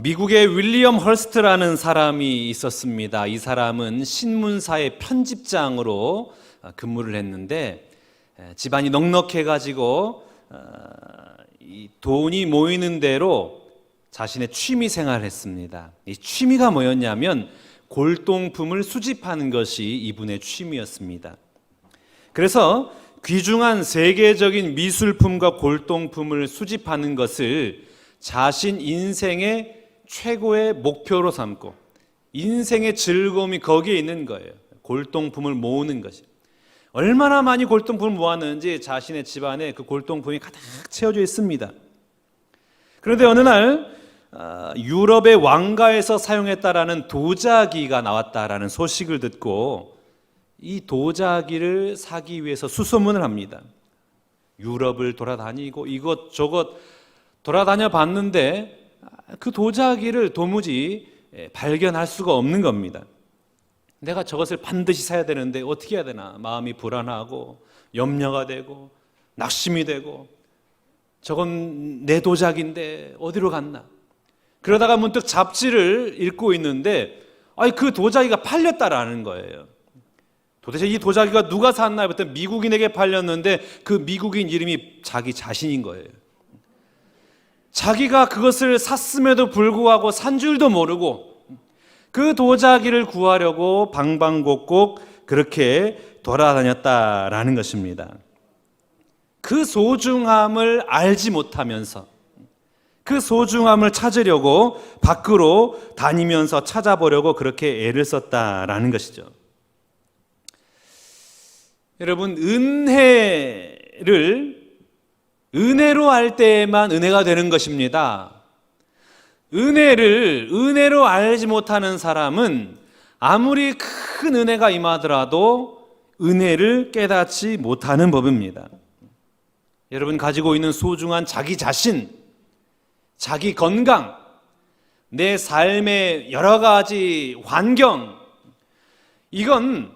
미국의 윌리엄 헐스트라는 사람이 있었습니다. 이 사람은 신문사의 편집장으로 어, 근무를 했는데 에, 집안이 넉넉해가지고 어, 이 돈이 모이는 대로 자신의 취미 생활을 했습니다. 이 취미가 뭐였냐면 골동품을 수집하는 것이 이분의 취미였습니다. 그래서 귀중한 세계적인 미술품과 골동품을 수집하는 것을 자신 인생의 최고의 목표로 삼고 인생의 즐거움이 거기에 있는 거예요. 골동품을 모으는 것이. 얼마나 많이 골동품을 모았는지 자신의 집안에 그 골동품이 가득 채워져 있습니다. 그런데 어느 날 아, 유럽의 왕가에서 사용했다라는 도자기가 나왔다라는 소식을 듣고 이 도자기를 사기 위해서 수소문을 합니다. 유럽을 돌아다니고 이것저것 돌아다녀 봤는데 그 도자기를 도무지 예, 발견할 수가 없는 겁니다. 내가 저것을 반드시 사야 되는데 어떻게 해야 되나 마음이 불안하고 염려가 되고 낙심이 되고 저건 내 도자기인데 어디로 갔나 그러다가 문득 잡지를 읽고 있는데 아니 그 도자기가 팔렸다라는 거예요. 도대체 이 도자기가 누가 샀나 했더니 미국인에게 팔렸는데 그 미국인 이름이 자기 자신인 거예요. 자기가 그것을 샀음에도 불구하고 산 줄도 모르고 그 도자기를 구하려고 방방곡곡 그렇게 돌아다녔다라는 것입니다. 그 소중함을 알지 못하면서 그 소중함을 찾으려고 밖으로 다니면서 찾아보려고 그렇게 애를 썼다라는 것이죠. 여러분, 은혜를 은혜로 할 때에만 은혜가 되는 것입니다. 은혜를 은혜로 알지 못하는 사람은 아무리 큰 은혜가 임하더라도 은혜를 깨닫지 못하는 법입니다. 여러분 가지고 있는 소중한 자기 자신, 자기 건강, 내 삶의 여러 가지 환경, 이건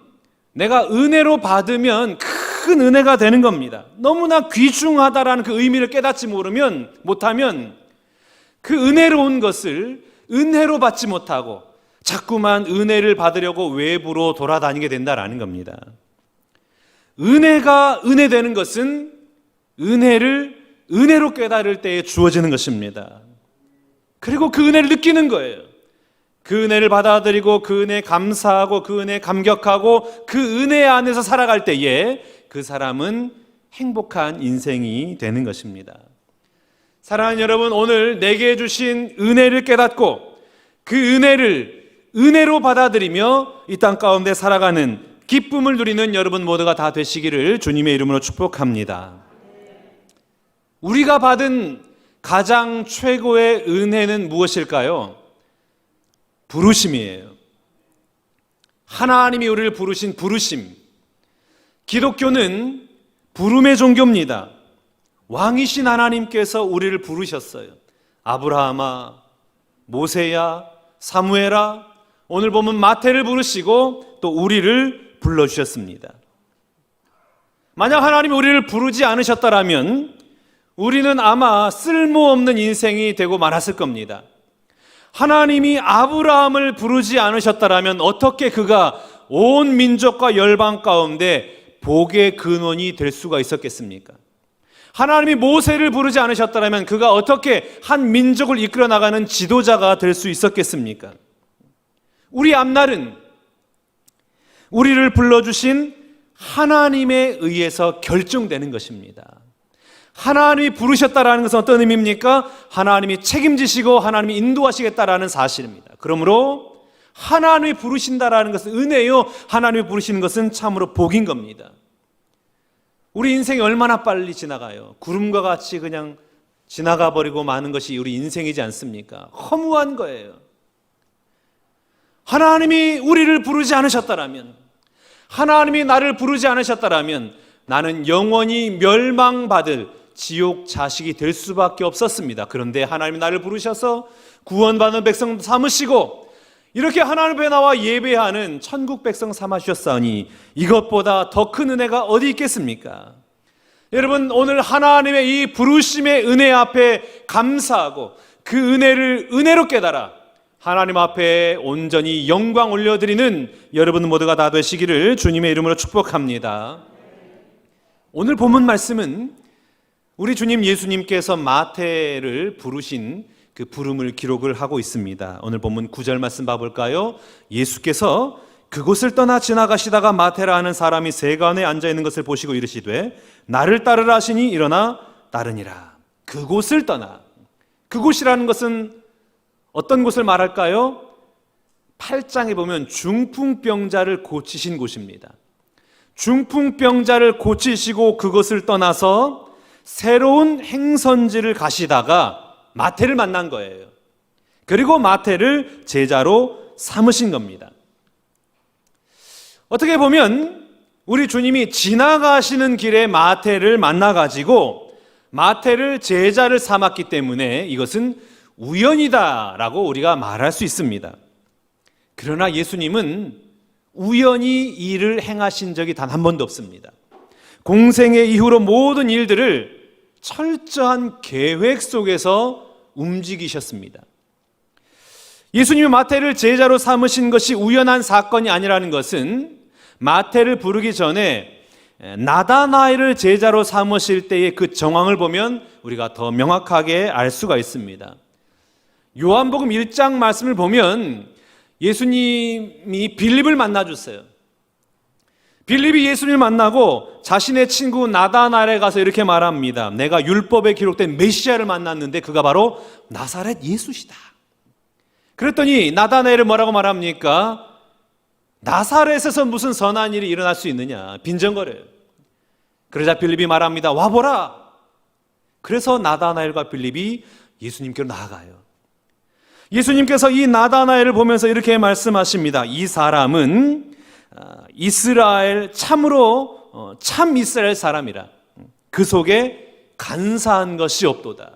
내가 은혜로 받으면 큰 은혜가 되는 겁니다. 너무나 귀중하다라는 그 의미를 깨닫지 모르면, 못하면 그 은혜로운 것을 은혜로 받지 못하고 자꾸만 은혜를 받으려고 외부로 돌아다니게 된다라는 겁니다. 은혜가 은혜 되는 것은 은혜를 은혜로 깨달을 때에 주어지는 것입니다. 그리고 그 은혜를 느끼는 거예요. 그 은혜를 받아들이고 그 은혜에 감사하고 그 은혜에 감격하고 그 은혜 안에서 살아갈 때에 그 사람은 행복한 인생이 되는 것입니다. 사랑하는 여러분, 오늘 내게 주신 은혜를 깨닫고 그 은혜를 은혜로 받아들이며 이 땅 가운데 살아가는 기쁨을 누리는 여러분 모두가 다 되시기를 주님의 이름으로 축복합니다. 우리가 받은 가장 최고의 은혜는 무엇일까요? 부르심이에요. 하나님이 우리를 부르신 부르심. 기독교는 부름의 종교입니다. 왕이신 하나님께서 우리를 부르셨어요. 아브라함아, 모세야, 사무엘아, 오늘 보면 마태를 부르시고 또 우리를 불러주셨습니다. 만약 하나님이 우리를 부르지 않으셨다라면 우리는 아마 쓸모없는 인생이 되고 말았을 겁니다. 하나님이 아브라함을 부르지 않으셨다라면 어떻게 그가 온 민족과 열방 가운데 복의 근원이 될 수가 있었겠습니까? 하나님이 모세를 부르지 않으셨다면 그가 어떻게 한 민족을 이끌어 나가는 지도자가 될 수 있었겠습니까? 우리 앞날은 우리를 불러주신 하나님에 의해서 결정되는 것입니다. 하나님이 부르셨다라는 것은 어떤 의미입니까? 하나님이 책임지시고 하나님이 인도하시겠다라는 사실입니다. 그러므로 하나님이 부르신다라는 것은 은혜요. 하나님이 부르시는 것은 참으로 복인 겁니다. 우리 인생이 얼마나 빨리 지나가요. 구름과 같이 그냥 지나가 버리고 마는 것이 우리 인생이지 않습니까? 허무한 거예요. 하나님이 우리를 부르지 않으셨다라면, 하나님이 나를 부르지 않으셨다라면 나는 영원히 멸망받을 지옥 자식이 될 수밖에 없었습니다. 그런데 하나님이 나를 부르셔서 구원받는 백성 삼으시고 이렇게 하나님 앞에 나와 예배하는 천국 백성 삼으셨사니 이것보다 더 큰 은혜가 어디 있겠습니까? 여러분 오늘 하나님의 이 부르심의 은혜 앞에 감사하고 그 은혜를 은혜로 깨달아 하나님 앞에 온전히 영광 올려드리는 여러분 모두가 다 되시기를 주님의 이름으로 축복합니다. 오늘 본문 말씀은 우리 주님 예수님께서 마태를 부르신 그 부름을 기록을 하고 있습니다. 오늘 본문 9절 말씀 봐볼까요? 예수께서 그곳을 떠나 지나가시다가 마테라 하는 사람이 세간에 앉아 있는 것을 보시고 이르시되 나를 따르라 하시니 일어나 따르니라. 그곳을 떠나. 그곳이라는 것은 어떤 곳을 말할까요? 8장에 보면 중풍병자를 고치신 곳입니다. 중풍병자를 고치시고 그것을 떠나서 새로운 행선지를 가시다가 마태를 만난 거예요. 그리고 마태를 제자로 삼으신 겁니다. 어떻게 보면 우리 주님이 지나가시는 길에 마태를 만나가지고 마태를 제자를 삼았기 때문에 이것은 우연이다라고 우리가 말할 수 있습니다. 그러나 예수님은 우연히 일을 행하신 적이 단 한 번도 없습니다. 공생의 이후로 모든 일들을 철저한 계획 속에서 움직이셨습니다. 예수님이 마태를 제자로 삼으신 것이 우연한 사건이 아니라는 것은 마태를 부르기 전에 나다나엘을 제자로 삼으실 때의 그 정황을 보면 우리가 더 명확하게 알 수가 있습니다. 요한복음 1장 말씀을 보면 예수님이 빌립을 만나 주세요. 빌립이 예수님을 만나고 자신의 친구 나다나엘에 가서 이렇게 말합니다. 내가 율법에 기록된 메시아를 만났는데 그가 바로 나사렛 예수시다. 그랬더니 나다나엘은 뭐라고 말합니까? 나사렛에서 무슨 선한 일이 일어날 수 있느냐? 빈정거려요. 그러자 빌립이 말합니다. 와보라. 그래서 나다나엘과 빌립이 예수님께로 나아가요. 예수님께서 이 나다나엘을 보면서 이렇게 말씀하십니다. 이 사람은 아, 이스라엘 참으로 어, 참 이스라엘 사람이라. 그 속에 간사한 것이 없도다.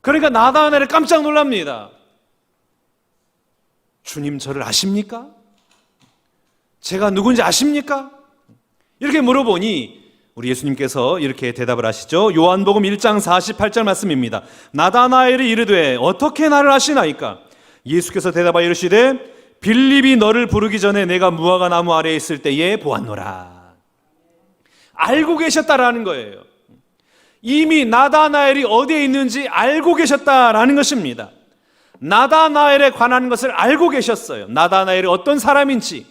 그러니까 나다나엘을 깜짝 놀랍니다. 주님 저를 아십니까? 제가 누군지 아십니까? 이렇게 물어보니 우리 예수님께서 이렇게 대답을 하시죠. 요한복음 1장 48절 말씀입니다. 나다나엘이 이르되 어떻게 나를 아시나이까? 예수께서 대답하여 이르시되 빌립이 너를 부르기 전에 내가 무화과 나무 아래에 있을 때에 보았노라. 알고 계셨다라는 거예요. 이미 나다나엘이 어디에 있는지 알고 계셨다라는 것입니다. 나다나엘에 관한 것을 알고 계셨어요. 나다나엘이 어떤 사람인지,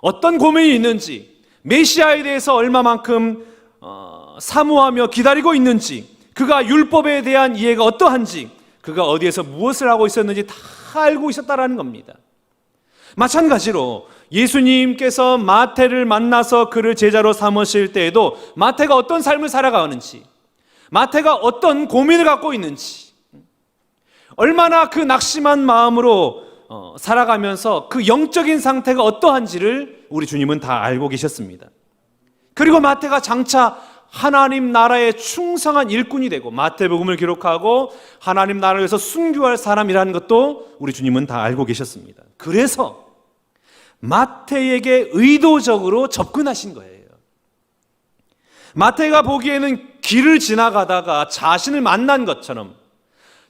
어떤 고민이 있는지, 메시아에 대해서 얼마만큼 어, 사모하며 기다리고 있는지, 그가 율법에 대한 이해가 어떠한지, 그가 어디에서 무엇을 하고 있었는지 다 알고 있었다라는 겁니다. 마찬가지로 예수님께서 마태를 만나서 그를 제자로 삼으실 때에도 마태가 어떤 삶을 살아가는지, 마태가 어떤 고민을 갖고 있는지, 얼마나 그 낙심한 마음으로 어, 살아가면서 그 영적인 상태가 어떠한지를 우리 주님은 다 알고 계셨습니다. 그리고 마태가 장차 하나님 나라의 충성한 일꾼이 되고 마태복음을 기록하고 하나님 나라를 위해서 순교할 사람이라는 것도 우리 주님은 다 알고 계셨습니다. 그래서 마태에게 의도적으로 접근하신 거예요. 마태가 보기에는 길을 지나가다가 자신을 만난 것처럼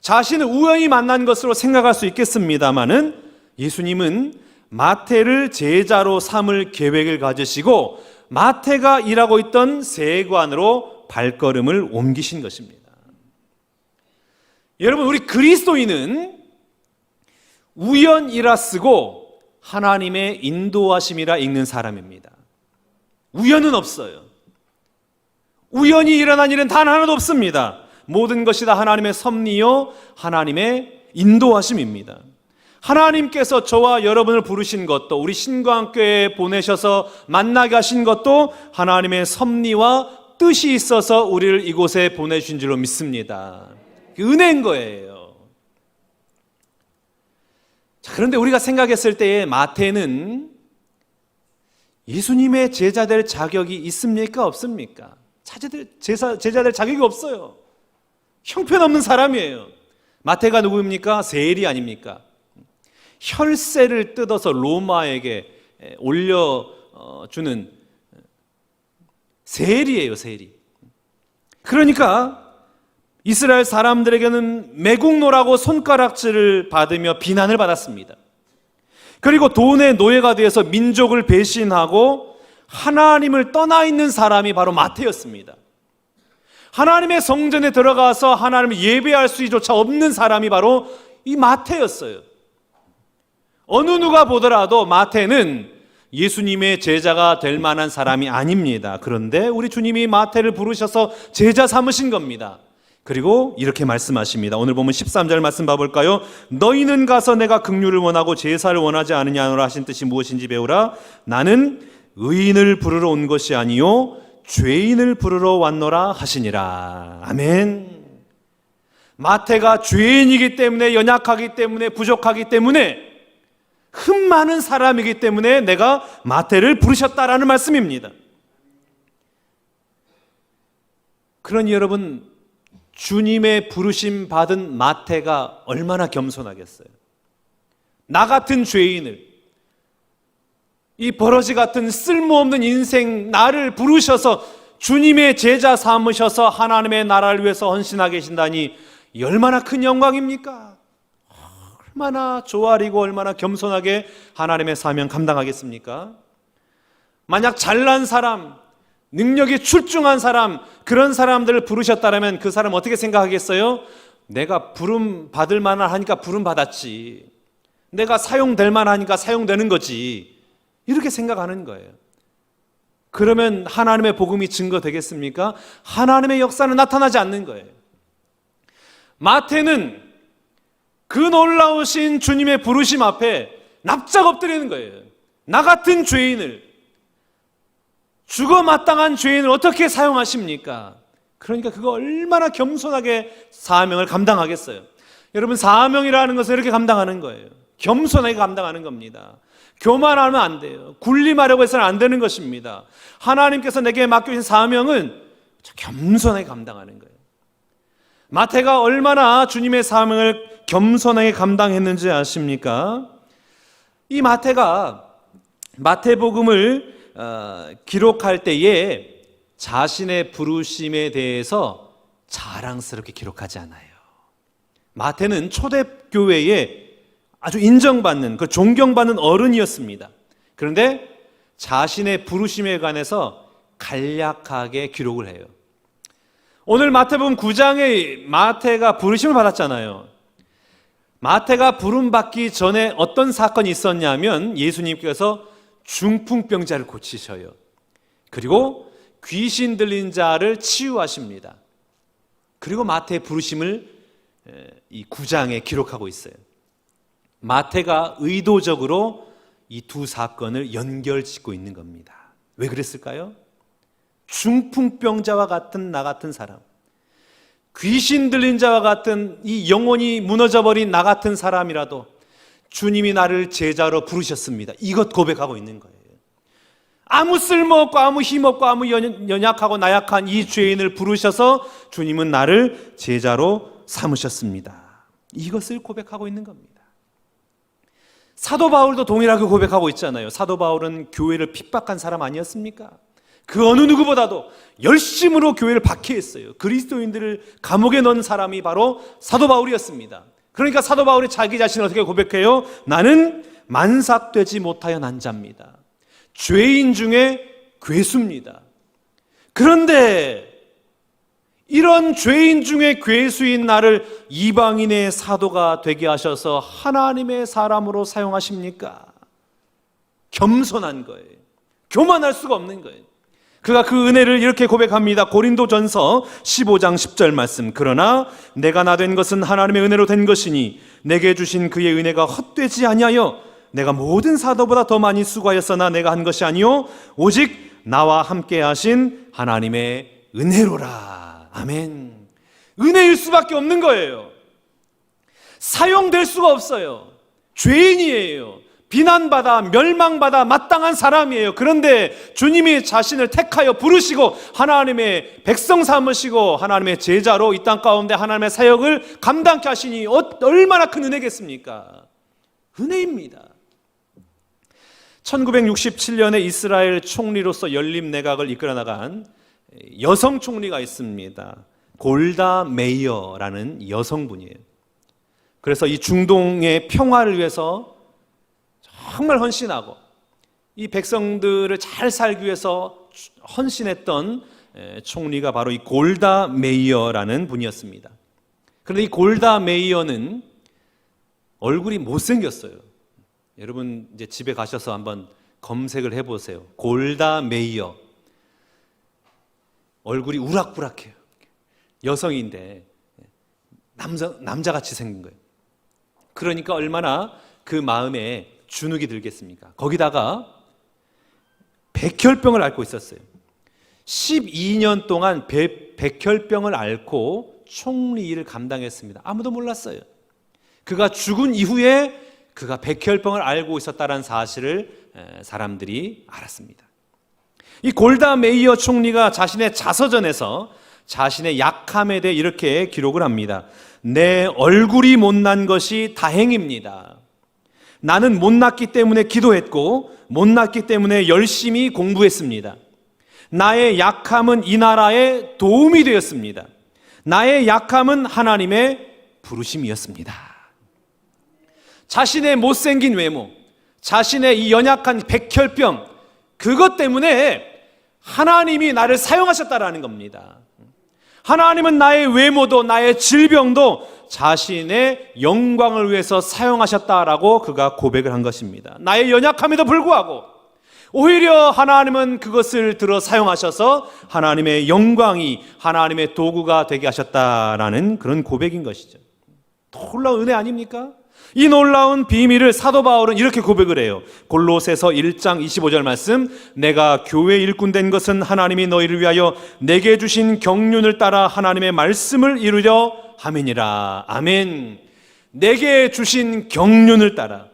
자신을 우연히 만난 것으로 생각할 수 있겠습니다만은 예수님은 마태를 제자로 삼을 계획을 가지시고 마태가 일하고 있던 세관으로 발걸음을 옮기신 것입니다. 여러분, 우리 그리스도인은 우연이라 쓰고 하나님의 인도하심이라 읽는 사람입니다. 우연은 없어요. 우연히 일어난 일은 단 하나도 없습니다. 모든 것이 다 하나님의 섭리요, 하나님의 인도하심입니다. 하나님께서 저와 여러분을 부르신 것도 우리 신광교회에 보내셔서 만나게 하신 것도 하나님의 섭리와 뜻이 있어서 우리를 이곳에 보내주신 줄로 믿습니다. 은혜인 거예요. 자, 그런데 우리가 생각했을 때에 마태는 예수님의 제자 될 자격이 있습니까? 없습니까? 제자들, 제자, 제자 될 자격이 없어요. 형편없는 사람이에요. 마태가 누구입니까? 세일이 아닙니까? 혈세를 뜯어서 로마에게 올려주는 세일이에요, 세일이. 그러니까 이스라엘 사람들에게는 매국노라고 손가락질을 받으며 비난을 받았습니다. 그리고 돈의 노예가 되어서 민족을 배신하고 하나님을 떠나 있는 사람이 바로 마태였습니다. 하나님의 성전에 들어가서 하나님을 예배할 수조차 없는 사람이 바로 이 마태였어요. 어느 누가 보더라도 마태는 예수님의 제자가 될 만한 사람이 아닙니다. 그런데 우리 주님이 마태를 부르셔서 제자 삼으신 겁니다. 그리고 이렇게 말씀하십니다. 오늘 보면 13절 말씀 봐볼까요? 너희는 가서 내가 긍휼을 원하고 제사를 원하지 않느냐노라 하신 뜻이 무엇인지 배우라. 나는 의인을 부르러 온 것이 아니요 죄인을 부르러 왔노라 하시니라. 아멘. 마태가 죄인이기 때문에 연약하기 때문에 부족하기 때문에 흠 많은 사람이기 때문에 내가 마태를 부르셨다라는 말씀입니다. 그러니 여러분 주님의 부르심 받은 마태가 얼마나 겸손하겠어요. 나 같은 죄인을 이 버러지 같은 쓸모없는 인생 나를 부르셔서 주님의 제자 삼으셔서 하나님의 나라를 위해서 헌신하게 계신다니 이 얼마나 큰 영광입니까? 얼마나 조아리고 얼마나 겸손하게 하나님의 사명 감당하겠습니까? 만약 잘난 사람, 능력이 출중한 사람, 그런 사람들을 부르셨다면 그 사람 어떻게 생각하겠어요? 내가 부름 받을 만한 하니까 부름 받았지. 내가 사용될 만하니까 사용되는 거지. 이렇게 생각하는 거예요. 그러면 하나님의 복음이 증거되겠습니까? 하나님의 역사는 나타나지 않는 거예요. 마태는 그 놀라우신 주님의 부르심 앞에 납작 엎드리는 거예요. 나 같은 죄인을 죽어 마땅한 죄인을 어떻게 사용하십니까? 그러니까 그거 얼마나 겸손하게 사명을 감당하겠어요. 여러분 사명이라는 것은 이렇게 감당하는 거예요. 겸손하게 감당하는 겁니다. 교만하면 안 돼요. 군림하려고 해서는 안 되는 것입니다. 하나님께서 내게 맡겨주신 사명은 겸손하게 감당하는 거예요. 마태가 얼마나 주님의 사명을 겸손하게 감당했는지 아십니까? 이 마태가 마태복음을 어, 기록할 때에 자신의 부르심에 대해서 자랑스럽게 기록하지 않아요. 마태는 초대교회에 아주 인정받는, 그 존경받는 어른이었습니다. 그런데 자신의 부르심에 관해서 간략하게 기록을 해요. 오늘 마태복음 9장에 마태가 부르심을 받았잖아요. 마태가 부름 받기 전에 어떤 사건이 있었냐면 예수님께서 중풍병자를 고치셔요. 그리고 귀신 들린 자를 치유하십니다. 그리고 마태의 부르심을 이 9장에 기록하고 있어요. 마태가 의도적으로 이 두 사건을 연결짓고 있는 겁니다. 왜 그랬을까요? 중풍병자와 같은 나 같은 사람, 귀신 들린 자와 같은 이 영혼이 무너져 버린 나 같은 사람이라도 주님이 나를 제자로 부르셨습니다. 이것 고백하고 있는 거예요. 아무 쓸모없고 아무 힘없고 아무 연약하고 나약한 이 죄인을 부르셔서 주님은 나를 제자로 삼으셨습니다. 이것을 고백하고 있는 겁니다. 사도 바울도 동일하게 고백하고 있잖아요. 사도 바울은 교회를 핍박한 사람 아니었습니까? 그 어느 누구보다도 열심으로 교회를 박해했어요. 그리스도인들을 감옥에 넣은 사람이 바로 사도 바울이었습니다. 그러니까 사도 바울이 자기 자신을 어떻게 고백해요? 나는 만삭되지 못하여 난 자입니다. 죄인 중에 괴수입니다. 그런데 이런 죄인 중에 괴수인 나를 이방인의 사도가 되게 하셔서 하나님의 사람으로 사용하십니까? 겸손한 거예요. 교만할 수가 없는 거예요. 그가 그 은혜를 이렇게 고백합니다. 고린도 전서 15장 10절 말씀. 그러나 내가 나 된 것은 하나님의 은혜로 된 것이니 내게 주신 그의 은혜가 헛되지 아니하여 내가 모든 사도보다 더 많이 수고하였으나 내가 한 것이 아니요 오직 나와 함께 하신 하나님의 은혜로라. 아멘. 은혜일 수밖에 없는 거예요. 사용될 수가 없어요. 죄인이에요. 비난받아 멸망받아 마땅한 사람이에요. 그런데 주님이 자신을 택하여 부르시고 하나님의 백성 삼으시고 하나님의 제자로 이 땅 가운데 하나님의 사역을 감당케 하시니 어, 얼마나 큰 은혜겠습니까? 은혜입니다. 1967년에 이스라엘 총리로서 연립 내각을 이끌어 나간 여성 총리가 있습니다. 골다 메이어라는 여성분이에요. 그래서 이 중동의 평화를 위해서 정말 헌신하고 이 백성들을 잘 살기 위해서 헌신했던 에, 총리가 바로 이 골다 메이어라는 분이었습니다. 그런데 이 골다 메이어는 얼굴이 못생겼어요. 여러분 이제 집에 가셔서 한번 검색을 해보세요. 골다 메이어. 얼굴이 우락부락해요. 여성인데 남자 남자같이 생긴 거예요. 그러니까 얼마나 그 마음에 주눅이 들겠습니까? 거기다가 백혈병을 앓고 있었어요. 12년 동안 배- 백혈병을 앓고 총리 일을 감당했습니다. 아무도 몰랐어요. 그가 죽은 이후에 그가 백혈병을 앓고 있었다는 사실을 에, 사람들이 알았습니다. 이 골다 메이어 총리가 자신의 자서전에서 자신의 약함에 대해 이렇게 기록을 합니다. 내 얼굴이 못난 것이 다행입니다. 나는 못났기 때문에 기도했고 못났기 때문에 열심히 공부했습니다. 나의 약함은 이 나라에 도움이 되었습니다. 나의 약함은 하나님의 부르심이었습니다. 자신의 못생긴 외모, 자신의 이 연약한 백혈병, 그것 때문에 하나님이 나를 사용하셨다라는 겁니다. 하나님은 나의 외모도 나의 질병도 자신의 영광을 위해서 사용하셨다라고 그가 고백을 한 것입니다. 나의 연약함에도 불구하고 오히려 하나님은 그것을 들어 사용하셔서 하나님의 영광이 하나님의 도구가 되게 하셨다라는 그런 고백인 것이죠. 놀라운 은혜 아닙니까? 이 놀라운 비밀을 사도 바울은 이렇게 고백을 해요. 골로새서 1장 25절 말씀 내가 교회 일꾼 된 것은 하나님이 너희를 위하여 내게 주신 경륜을 따라 하나님의 말씀을 이루려 함이니라. 아멘. 내게 주신 경륜을 따라.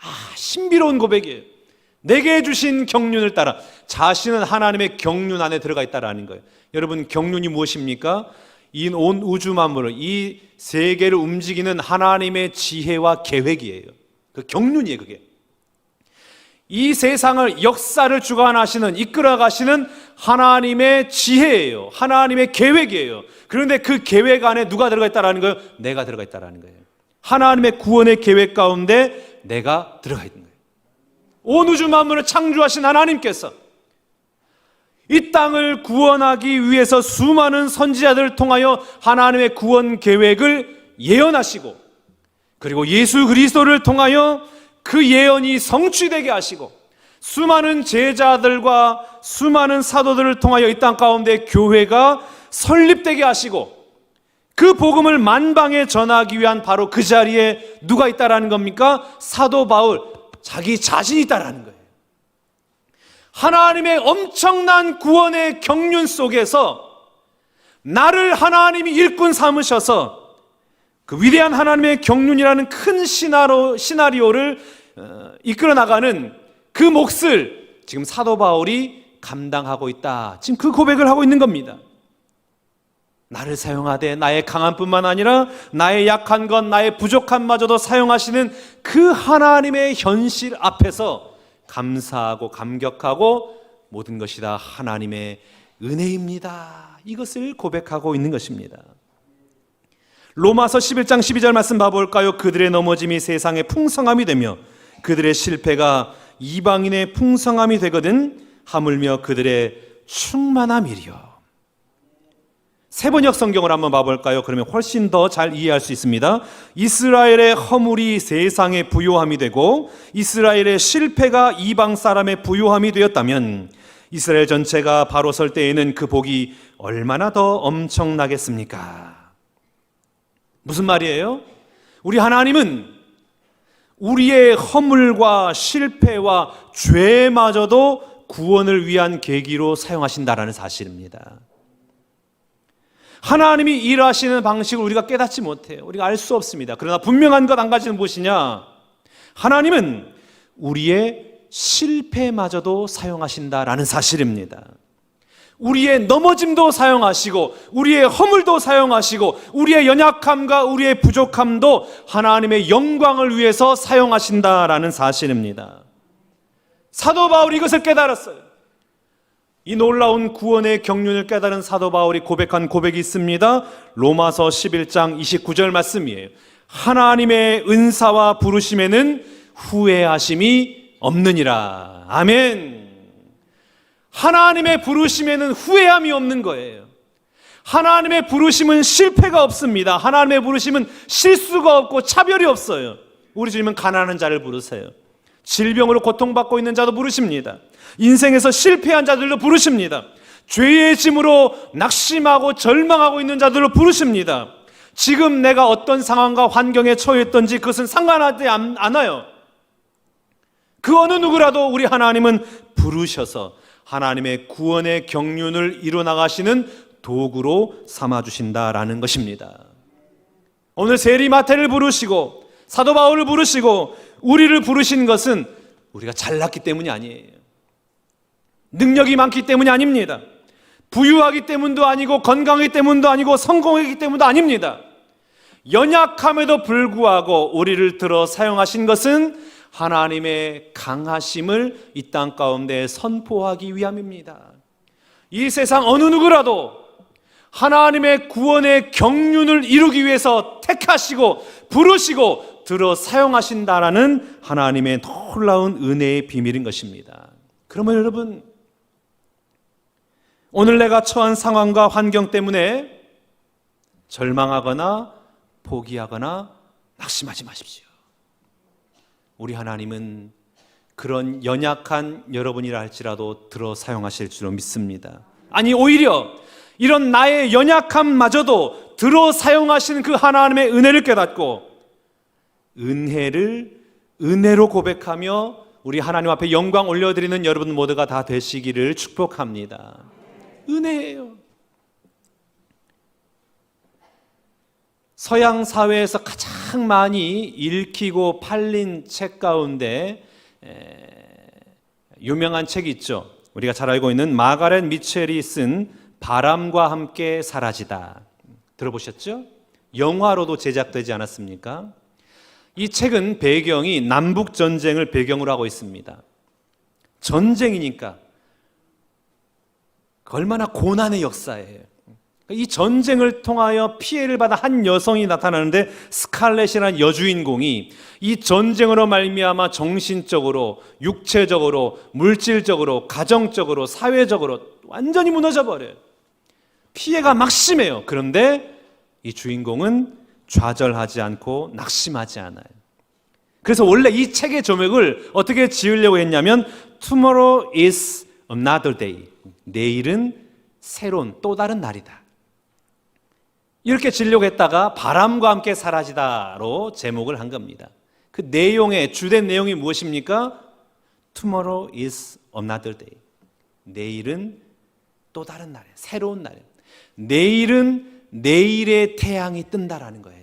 아, 신비로운 고백이에요. 내게 주신 경륜을 따라 자신은 하나님의 경륜 안에 들어가 있다라는 거예요. 여러분 경륜이 무엇입니까? 이 온 우주 만물을 이 세계를 움직이는 하나님의 지혜와 계획이에요. 그 경륜이에요, 그게. 이 세상을 역사를 주관하시는 이끌어 가시는 하나님의 지혜예요. 하나님의 계획이에요. 그런데 그 계획 안에 누가 들어가 있다라는 거예요? 내가 들어가 있다라는 거예요. 하나님의 구원의 계획 가운데 내가 들어가 있는 거예요. 온 우주 만물을 창조하신 하나님께서 이 땅을 구원하기 위해서 수많은 선지자들을 통하여 하나님의 구원 계획을 예언하시고 그리고 예수 그리스도를 통하여 그 예언이 성취되게 하시고 수많은 제자들과 수많은 사도들을 통하여 이 땅 가운데 교회가 설립되게 하시고 그 복음을 만방에 전하기 위한 바로 그 자리에 누가 있다라는 겁니까? 사도 바울 자기 자신이 있다라는 거예요. 하나님의 엄청난 구원의 경륜 속에서 나를 하나님이 일꾼 삼으셔서 그 위대한 하나님의 경륜이라는 큰 시나로, 시나리오를 어, 이끌어 나가는 그 몫을 지금 사도 바울이 감당하고 있다. 지금 그 고백을 하고 있는 겁니다. 나를 사용하되 나의 강함뿐만 아니라 나의 약한 것, 나의 부족함마저도 사용하시는 그 하나님의 현실 앞에서 감사하고 감격하고 모든 것이 다 하나님의 은혜입니다. 이것을 고백하고 있는 것입니다. 로마서 11장 12절 말씀 봐볼까요? 그들의 넘어짐이 세상의 풍성함이 되며 그들의 실패가 이방인의 풍성함이 되거든 하물며 그들의 충만함이리요. 세번역 성경을 한번 봐볼까요? 그러면 훨씬 더 잘 이해할 수 있습니다. 이스라엘의 허물이 세상의 부요함이 되고 이스라엘의 실패가 이방 사람의 부요함이 되었다면 이스라엘 전체가 바로 설 때에는 그 복이 얼마나 더 엄청나겠습니까? 무슨 말이에요? 우리 하나님은 우리의 허물과 실패와 죄마저도 구원을 위한 계기로 사용하신다라는 사실입니다. 하나님이 일하시는 방식을 우리가 깨닫지 못해요. 우리가 알 수 없습니다. 그러나 분명한 것 한 가지는 무엇이냐? 하나님은 우리의 실패마저도 사용하신다라는 사실입니다. 우리의 넘어짐도 사용하시고, 우리의 허물도 사용하시고, 우리의 연약함과 우리의 부족함도 하나님의 영광을 위해서 사용하신다라는 사실입니다. 사도 바울이 이것을 깨달았어요. 이 놀라운 구원의 경륜을 깨달은 사도 바울이 고백한 고백이 있습니다. 로마서 11장 29절 말씀이에요. 하나님의 은사와 부르심에는 후회하심이 없느니라. 아멘. 하나님의 부르심에는 후회함이 없는 거예요. 하나님의 부르심은 실패가 없습니다. 하나님의 부르심은 실수가 없고 차별이 없어요. 우리 주님은 가난한 자를 부르세요. 질병으로 고통받고 있는 자도 부르십니다. 인생에서 실패한 자들도 부르십니다. 죄의 짐으로 낙심하고 절망하고 있는 자들도 부르십니다. 지금 내가 어떤 상황과 환경에 처했던지 그것은 상관하지 않- 않아요. 그 어느 누구라도 우리 하나님은 부르셔서 하나님의 구원의 경륜을 이루나가시는 도구로 삼아주신다라는 것입니다. 오늘 세리마태를 부르시고 사도 바울을 부르시고 우리를 부르신 것은 우리가 잘났기 때문이 아니에요. 능력이 많기 때문이 아닙니다. 부유하기 때문도 아니고 건강하기 때문도 아니고 성공하기 때문도 아닙니다. 연약함에도 불구하고 우리를 들어 사용하신 것은 하나님의 강하심을 이 땅 가운데 선포하기 위함입니다. 이 세상 어느 누구라도 하나님의 구원의 경륜을 이루기 위해서 택하시고 부르시고 들어 사용하신다라는 하나님의 놀라운 은혜의 비밀인 것입니다. 그러면 여러분 오늘 내가 처한 상황과 환경 때문에 절망하거나 포기하거나 낙심하지 마십시오. 우리 하나님은 그런 연약한 여러분이라 할지라도 들어 사용하실 줄로 믿습니다. 아니, 오히려 이런 나의 연약함마저도 들어 사용하시는 그 하나님의 은혜를 깨닫고 은혜를 은혜로 고백하며 우리 하나님 앞에 영광 올려드리는 여러분 모두가 다 되시기를 축복합니다. 은혜예요. 서양 사회에서 가장 많이 읽히고 팔린 책 가운데 에, 유명한 책이 있죠. 우리가 잘 알고 있는 마가렛 미첼이 쓴 바람과 함께 사라지다. 들어보셨죠? 영화로도 제작되지 않았습니까? 이 책은 배경이 남북 전쟁을 배경으로 하고 있습니다. 전쟁이니까 얼마나 고난의 역사예요. 이 전쟁을 통하여 피해를 받은 한 여성이 나타나는데 스칼렛이라는 여주인공이 이 전쟁으로 말미암아 정신적으로, 육체적으로, 물질적으로, 가정적으로, 사회적으로 완전히 무너져 버려요. 피해가 막 심해요. 그런데 이 주인공은 좌절하지 않고 낙심하지 않아요. 그래서 원래 이 책의 조명을 어떻게 지으려고 했냐면 Tomorrow is another day. 내일은 새로운 또 다른 날이다. 이렇게 지려고 했다가 바람과 함께 사라지다로 제목을 한 겁니다. 그 내용의 주된 내용이 무엇입니까? Tomorrow is another day. 내일은 또 다른 날이에요. 새로운 날이에요. 내일은 내일의 태양이 뜬다라는 거예요.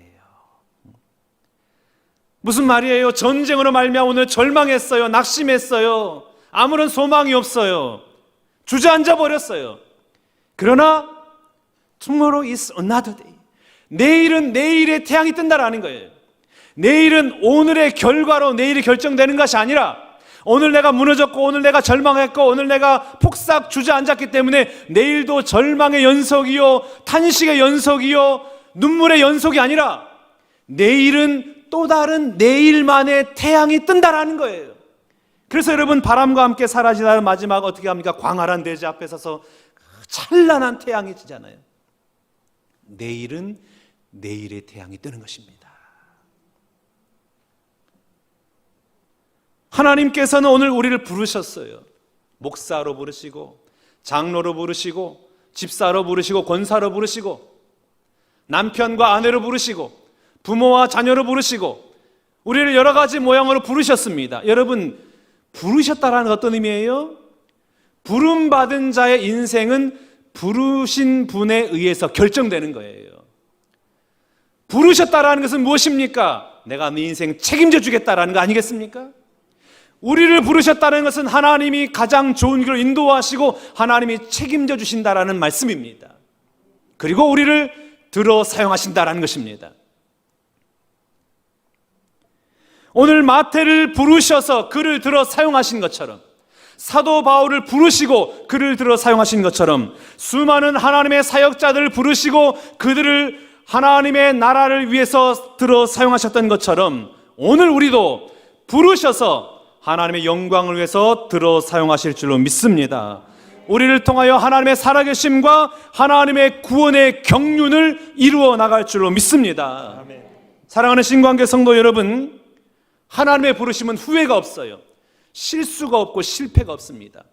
무슨 말이에요? 전쟁으로 말미암아 오늘 절망했어요. 낙심했어요. 아무런 소망이 없어요. 주저앉아 버렸어요. 그러나 tomorrow is another day. 내일은 내일의 태양이 뜬다라는 거예요. 내일은 오늘의 결과로 내일이 결정되는 것이 아니라 오늘 내가 무너졌고 오늘 내가 절망했고 오늘 내가 폭삭 주저앉았기 때문에 내일도 절망의 연속이요 탄식의 연속이요 눈물의 연속이 아니라 내일은 또 다른 내일만의 태양이 뜬다라는 거예요. 그래서 여러분 바람과 함께 사라지다는 마지막 어떻게 합니까? 광활한 대지 앞에 서서 찬란한 태양이 지잖아요. 내일은 내일의 태양이 뜨는 것입니다. 하나님께서는 오늘 우리를 부르셨어요. 목사로 부르시고, 장로로 부르시고, 집사로 부르시고, 권사로 부르시고, 남편과 아내로 부르시고, 부모와 자녀로 부르시고, 우리를 여러 가지 모양으로 부르셨습니다. 여러분, 부르셨다라는 어떤 의미예요? 부름 받은 자의 인생은 부르신 분에 의해서 결정되는 거예요. 부르셨다라는 것은 무엇입니까? 내가 네 인생 책임져 주겠다라는 거 아니겠습니까? 우리를 부르셨다는 것은 하나님이 가장 좋은 길로 인도하시고 하나님이 책임져 주신다라는 말씀입니다. 그리고 우리를 들어 사용하신다라는 것입니다. 오늘 마태를 부르셔서 그를 들어 사용하신 것처럼 사도 바울을 부르시고 그를 들어 사용하신 것처럼 수많은 하나님의 사역자들을 부르시고 그들을 하나님의 나라를 위해서 들어 사용하셨던 것처럼 오늘 우리도 부르셔서 하나님의 영광을 위해서 들어 사용하실 줄로 믿습니다. 우리를 통하여 하나님의 살아계심과 하나님의 구원의 경륜을 이루어 나갈 줄로 믿습니다. 사랑하는 신관계 성도 여러분, 하나님의 부르심은 후회가 없어요. 실수가 없고 실패가 없습니다.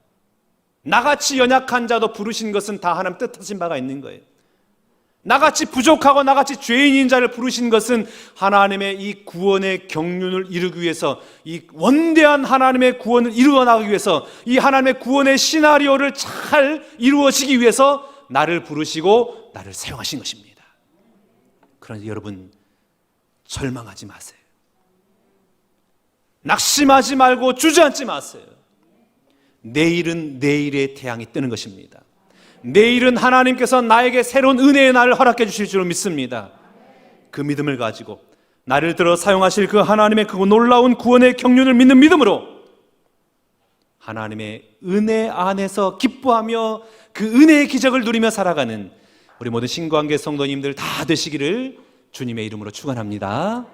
나같이 연약한 자도 부르신 것은 다 하나님 뜻하신 바가 있는 거예요. 나같이 부족하고 나같이 죄인인 자를 부르신 것은 하나님의 이 구원의 경륜을 이루기 위해서 이 원대한 하나님의 구원을 이루어 나가기 위해서 이 하나님의 구원의 시나리오를 잘 이루어지기 위해서 나를 부르시고 나를 사용하신 것입니다. 그러니 여러분 절망하지 마세요. 낙심하지 말고 주저앉지 마세요. 내일은 내일의 태양이 뜨는 것입니다. 내일은 하나님께서 나에게 새로운 은혜의 날을 허락해 주실 줄 믿습니다. 그 믿음을 가지고 나를 들어 사용하실 그 하나님의 그 놀라운 구원의 경륜을 믿는 믿음으로 하나님의 은혜 안에서 기뻐하며 그 은혜의 기적을 누리며 살아가는 우리 모든 신관계 성도님들 다 되시기를 주님의 이름으로 축원합니다.